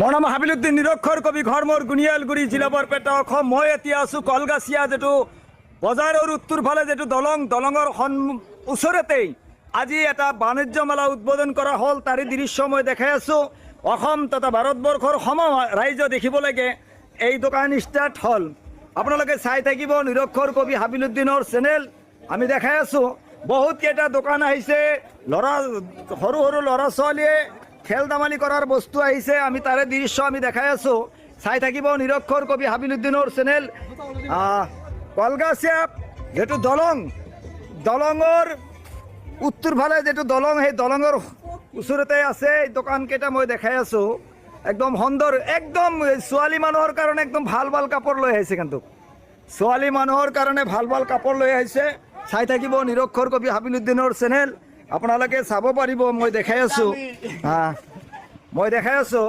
মোৰ হাবিলুদ্দিন নিৰক্ষৰ কবি ঘৰমৰ গুণিয়ালগুৰি জিলা বৰপেটা অসম। মই এতিয়া আছোঁ কলগাছিয়া যিটো বজাৰৰ উত্তৰ ফালে যিটো দলং, দলঙৰ সন্ ওচৰতেই। আজি এটা বাণিজ্য মেলা উদ্বোধন কৰা হ'ল, তাৰে দৃশ্য মই দেখাই আছোঁ। অসম তথা ভাৰতবৰ্ষৰ সম ৰাইজ দেখিব লাগে, এই দোকান ষ্টাৰ্ট হ'ল। আপোনালোকে চাই থাকিব নিৰক্ষৰ কবি হাবিলুদ্দিনৰ চেনেল। আমি দেখাই আছোঁ, বহুত কেইটা দোকান আহিছে, ল'ৰা, সৰু সৰু ল'ৰা ছোৱালীয়ে খেল ধেমালি কৰাৰ বস্তু আহিছে আমি তাৰে দৃশ্য আমি দেখাই আছো। চাই থাকিব নিৰক্ষৰ কবি হাবিলুদ্দিনৰ চেনেল। আহ, কলগাছিয়া যিটো দলং দলঙৰ উত্তৰ ফালে যিটো দলং সেই দলঙৰ ওচৰতে আছে এই দোকানকেইটা মই দেখাই আছো। একদম সুন্দৰ একদম ছোৱালী মানুহৰ কাৰণে একদম ভালো ভালো কাপোৰ লৈ আহিছে কিন্তু। ছোৱালী মানুহৰ কাৰণে ভালো ভালো কাপোৰ লৈ আহিছে। চাই থাকিব নিৰক্ষৰ কবি হাবিলুদ্দিনৰ চেনেল। আপোনালোকে চাব পাৰিব মই দেখাই আছো হা মই দেখাই আছো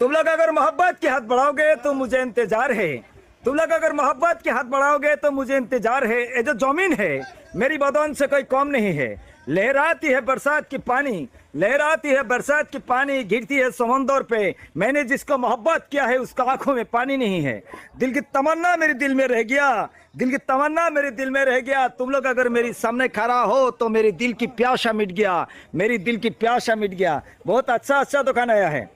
तुम लोग अगर मोहब्बत के हाथ बढ़ाओगे तो मुझे इंतजार है तुम लोग अगर मोहब्बत के हाथ बढ़ाओगे तो मुझे इंतजार है ये जो जमीन है मेरी बदन से कोई कम नहीं है लहराती है बरसात की पानी लहराती है, बरसात की पानी गिरती है समंदर पे। मैंने जिसको मोहब्बत किया है, उसका आँखों में पानी नहीं है। दिल की तमन्ना मेरे दिल में रह गया। दिल की तमन्ना मेरे दिल में रह गया। तुम लोग अगर मेरी सामने खड़ा हो तो मेरे दिल की प्यासा मिट गया। मेरी दिल की प्यासा मिट गया। बहुत अच्छा अच्छा दुकान आया है।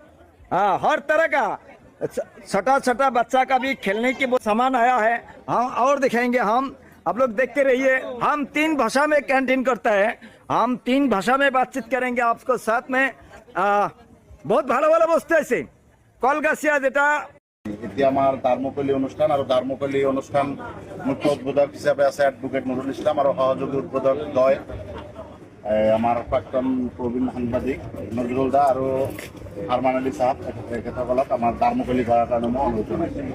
हाँ हर तरह का छ- छोटा छोटा बच्चा का भी खेलने की सामान आया है। हाँ और दिखाएँगे हम। आप लोग देखते रहिए। हम तीन भाषा में कैंटीन करता है। हम तीन भाषा में बातचीत करेंगे आपको साथ में आ, বহুত ভালো ভালো বস্তু আছে কলগাছিয়া যেটা এতিয়া আমাৰ দাৰ্মকলি অনুষ্ঠান আৰু দাৰ্মকলি অনুষ্ঠান মুখ্য উদ্বোধক হিচাপে আছে এডভোকেট নুৰুল ইছলাম আৰু সহযোগী উদ্বোধক দয় এ, আমাৰ প্ৰাক্তন প্ৰবীণ সাংবাদিক নজৰুল দা আৰু আৰমান আলী দাৰ্মকলি কৰাৰ কাৰণে মই অনুৰোধ জনাইছোঁ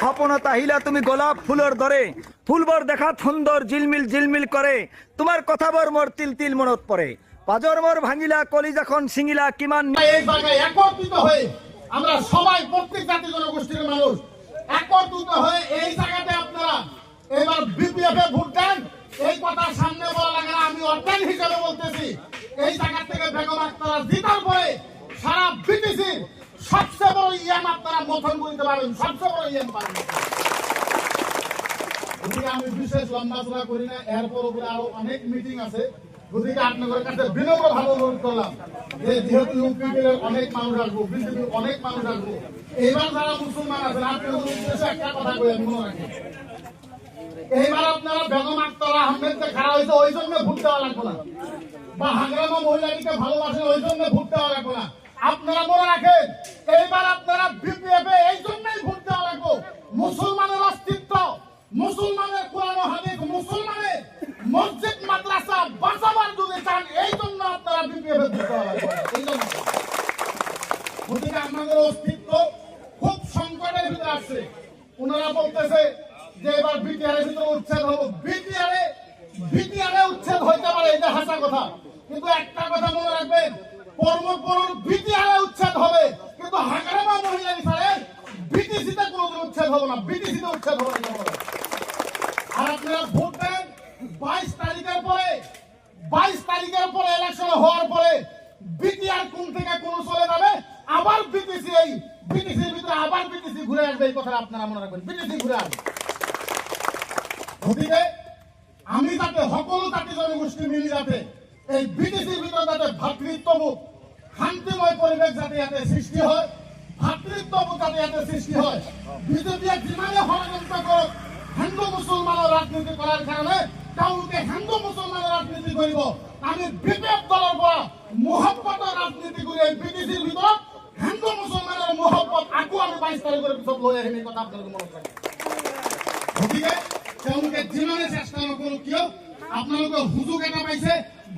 সপনত আহিলা তুমি গোলাপ ফুলৰ দৰে ফুলবোৰ দেখাত সুন্দৰ জিলমিল জিলমিল কৰে তোমাৰ কথাবোৰ মোৰ তিল তিল মনত পৰে পাজৰ মোৰ ভাঙিলা কলিজাখন ছিঙিলা কিমান এই জায়গায় একত্রিত হয়ে আমরা সবাই প্রত্যেক জাতি জনগোষ্ঠীর মানুষ। একত্রিত হয়ে এই জায়গাতে আপনারা এবার বিপিএফ এ ভোট দেন। এই কথা সামনে বলা লাগে না, আমি অর্গান হিসেবে বলতেছি। এই জায়গা থেকে বেগম আপনারা জিতার পরে সারা বিটিসি সবচেয়ে বড় ইয়াম আপনারা মথন করতে পারবেন সবচেয়ে বড় ইয়াম গতিকে আমি বিশেষ লম্বা চলা করি না এরপর উপরে আরও অনেক মিটিং আছে। গতিকে আপনাদের কাছে বিনম্র ভাবে অনুরোধ করলাম। যে যেহেতু ইউপিপির অনেক মানুষ আসব, বিজেপির অনেক মানুষ আসব, এইবার যারা মুসলমান আছেন আপনাদের একটা কথা আমি মনে রাখি। এইবার আপনারা বেগম আক্তার আহমেদ খারাপ হয়েছে, ওই জন্য ভোট দেওয়া লাগবে না। বা হাঙ্গামা মহিলাটিকে ভালোবাসেন ওই জন্য ভোট দেওয়া লাগবে না। আপনারা মনে রাখেন, এইবার আপনারা বিপিএফ এই জন্যই ভোট দেওয়া লাগবে। মুসলমানের অস্তিত্ব, মুসলমানের কোরআন হাদিস, মুসলমানের মসজিদ, মাদ্রাসা বাঁচাবার যদি চান, এই জন্য আপনারা বিপিএফ ভোট দেওয়া লাগবে এই জন্য আমাদের অস্তিত্ব খুব সংকটের ভিতরে আসছে ওনারা বলতেছে যে এবার ভিতরে উচ্ছেদ হব। বিটিআর বিটিআর উচ্ছেদ হইতে পারে, এটা হাসা কথা। কিন্তু একটা কথা মনে রাখবেন বিটিআর উচ্ছেদ হবে। কিন্তু হাঙ্গামা মহিলা বিটিসিতে কোনোদিন উচ্ছেদ হবে না। বিটিসিতে উচ্ছেদ হবে না আর আপনারা ভোট দেন বাইশ তারিখের পরে, বাইশ তারিখের পরে ইলেকশন হওয়ার পরে বিটিআর কোন থেকে কোন চলে যাবে? আবার বিটিসি এই বিটিসির ভিতরে আবার বিটিসি ঘুরে আসবে, এই কথা আপনারা মনে রাখবেন। বিটিসি ঘুরে আসবে। গতিকে আমি যাতে সকলো জাতি জনগোষ্ঠী মিলি যাতে, এই বিটিসির ভিতরে যাতে ভাতৃত্ববোধ, শান্তিময় পৰিৱেশ যাতে ইয়াতে সৃষ্টি হয়, ভাতৃত্ববোধ যাতে ইয়াতে সৃষ্টি হয় বিজেপিয়ে যিমানে ষড়যন্ত্ৰ কৰক হিন্দু মুছলমানৰ ৰাজনীতি কৰাৰ কাৰণে তেওঁলোকে হিন্দু মুছলমানৰ ৰাজনীতি কৰিব আমি বিজেপি দলৰ পৰা মহব্বতৰ ৰাজনীতি কৰি এই বিটিচিৰ ভিতৰত হিন্দু মুছলমানৰ মহব্বত আকৌ আমি বাইছ তাৰিখৰ পিছত লৈ আহিম, এই কথা আপোনালোকে মনত ৰাখিব গতিকে, তেওঁলোকে যিমানে চেষ্টা নকৰক কিয়, আপোনালোকে সুযোগ এটা পাইছে,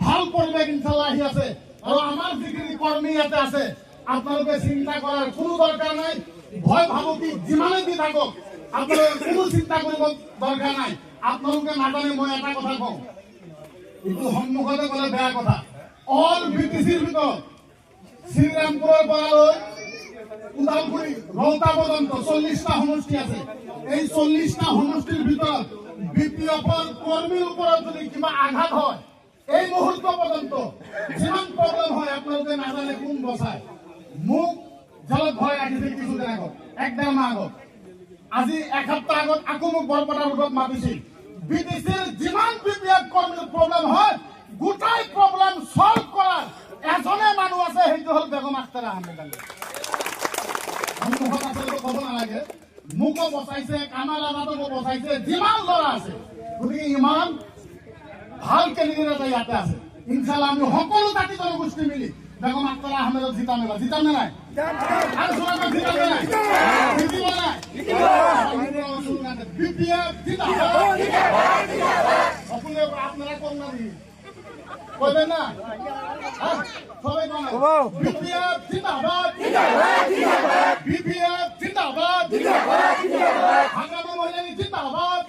ভালো পৰিৱেশ ইনশাল্লাহ আহি আছে। আৰু আমাৰ যিখিনি কৰ্মী ইয়াতে আছে, আপোনালোকে চিন্তা কৰাৰ কোনো দৰকাৰ নাই। ভয় ভাবুকি যিমানে দি থাকক, আপোনালোকে কোনো চিন্তা কৰিব দৰকাৰ নাই। আপোনালোকে নাজানে মই এটা কথা কওঁ। এইটো সন্মুখতে ক'লে বেয়া কথা। অল বিটিচিৰ ভিতৰত শ্ৰীৰামপুৰৰ পৰা লৈ উদালগুৰি ৰৌতা পৰ্যন্ত চল্লিশটা সমষ্টি আছে। এই চল্লিশটা সমষ্টিৰ ভিতৰত বি পি এফৰ কৰ্মীৰ ওপৰত যদি কিবা আঘাত হয়, এই মুহূৰ্ত পৰ্যন্ত যিমান প্ৰব্লেম হয়, আপোনালোকে নাজানে কোন বচায়। মোক জলত ভয় ৰাখিছিল কিছুদিন আগত, এক ডেৰ মাহ আগত। আজি এসপ্তাহ আগত আকৌ মোক বৰপেটা ৰোডত মাতিছিল। বি টি চিৰ যিমান বি কৰ্মীৰ প্ৰব্লেম হয়, গোটাই প্ৰব্লেম চল্ভ কৰাৰ এজনে মানুহ আছে, সেইটো হ'ল বেগম আখতাৰ আহমেদ আলী আমি মুখত আচলতে ক'ব নালাগে মোকো বচাইছে কামাল আজাদকো বচাইছে যিমান ল'ৰা আছে গতিকে ইমান ভালো কেণ্ডিডেট এটা ইয়াতে আছে। ইনশাল্লাহ আমি সকলো জাতি জনগোষ্ঠী মিলি বেগম আখতাৰ আহমেদক জিতাম এবাৰ। জিতাম নে নাই? আৰু চোৰাকে জিতাম নে নাই? জিতিব নাই? বিপিএফ জিন্দাবাদ সকলোৱে আপনারা কোন না কইবেন না? হ্যাঁ? সবাই কোন বিপিএফ জিন্দাবাদ বিপিএফ জিন্দাবাদ হাঙ্গামা মহিলানি জিন্দাবাদ।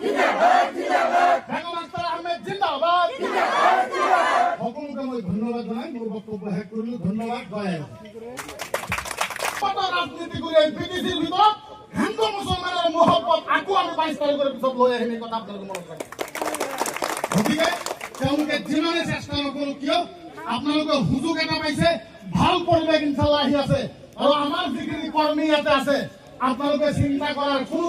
বেগম আহমেদ জিন্দাবাদ। সকলোকে মই ধন্যবাদ জনাই মোৰ বক্তব্য শেষ কৰিলো। ধন্যবাদ জয়। ৰাজনীতি কৰি এই বিটিচিৰ ভিতৰত হিন্দু মুছলমানৰ মহব্বত আকৌ আমি বাইছ তাৰিখৰ পিছত লৈ আহিম এই কথা আপোনালোকে মনত ৰাখিব গতিকে তেওঁলোকে যিমানে চেষ্টা নকৰো কিয় আপোনালোকে সুযোগ এটা পাইছে ভালো পৰিৱেশ ইনশাল্লাহ আহি আছে। আৰু আমাৰ যিখিনি কৰ্মী ইয়াতে আছে আপোনালোকে চিন্তা কৰাৰ কোনো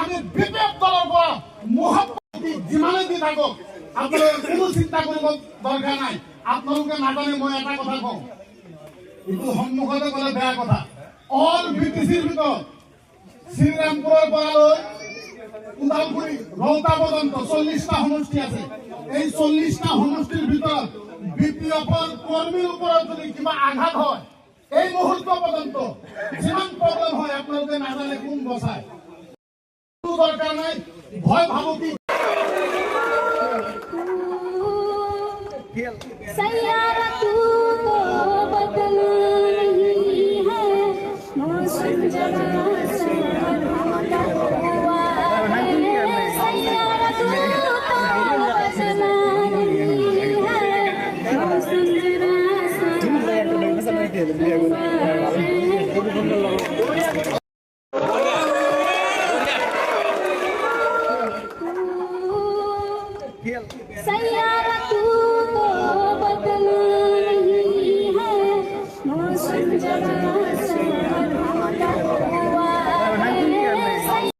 আমি বিপেক দলৰ পৰা মহব্বত যিমানে দি থাকক আপোনালোকে কোনো চিন্তা কৰিব দৰকাৰ নাই। আপোনালোকে নাজানে মই এটা কথা কওঁ। এইটো সন্মুখতে ক'লে বেয়া কথা। অল বি টি চিৰ ভিতৰত শ্ৰীৰামপুৰৰ পৰা লৈ ওদালগুৰি ৰৌতা পৰ্যন্ত চল্লিশটা সমষ্টি আছে। এই চল্লিশটা সমষ্টিৰ ভিতৰত বি পি এফৰ কৰ্মীৰ ওপৰত যদি কিবা আঘাত হয় এই মুহূৰ্ত পৰ্যন্ত যিমান প্রবলেম হয় আপোনালোকে নাজানে কোন কোনো দৰকাৰ নাই ভয় ভাবুকি